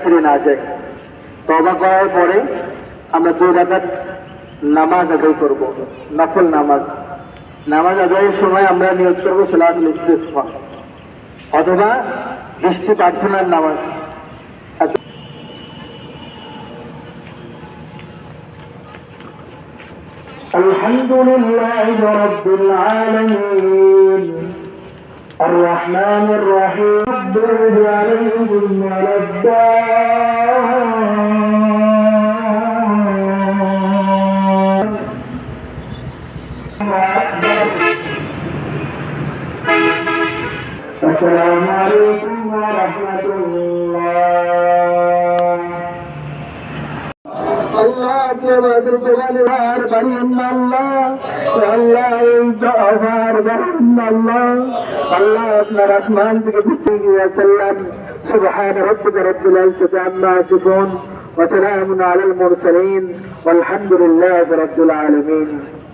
ফিরে না যায় তবা করার পরে আমরা দুই রাকাত নামাজ আদায় করব নফল নামাজ নামাজ আদায়ের সময় আমরা নিয়োগ করবো সালাতুল ইস্তিগফার অথবা বৃষ্টি প্রার্থনার নামাজ الحمد لله رب العالمين الرحمن الرحيم مغضوب عليهم ولا السلام عليكم ورحمة الله. الله جواد جلال برين الله. الله جوهر برين الله. الله اپنا رحمان থেকে بسيطه وسلم. سبحان ربك رب العزة عما يصفون وسلام على المرسلين والحمد لله رب العالمين.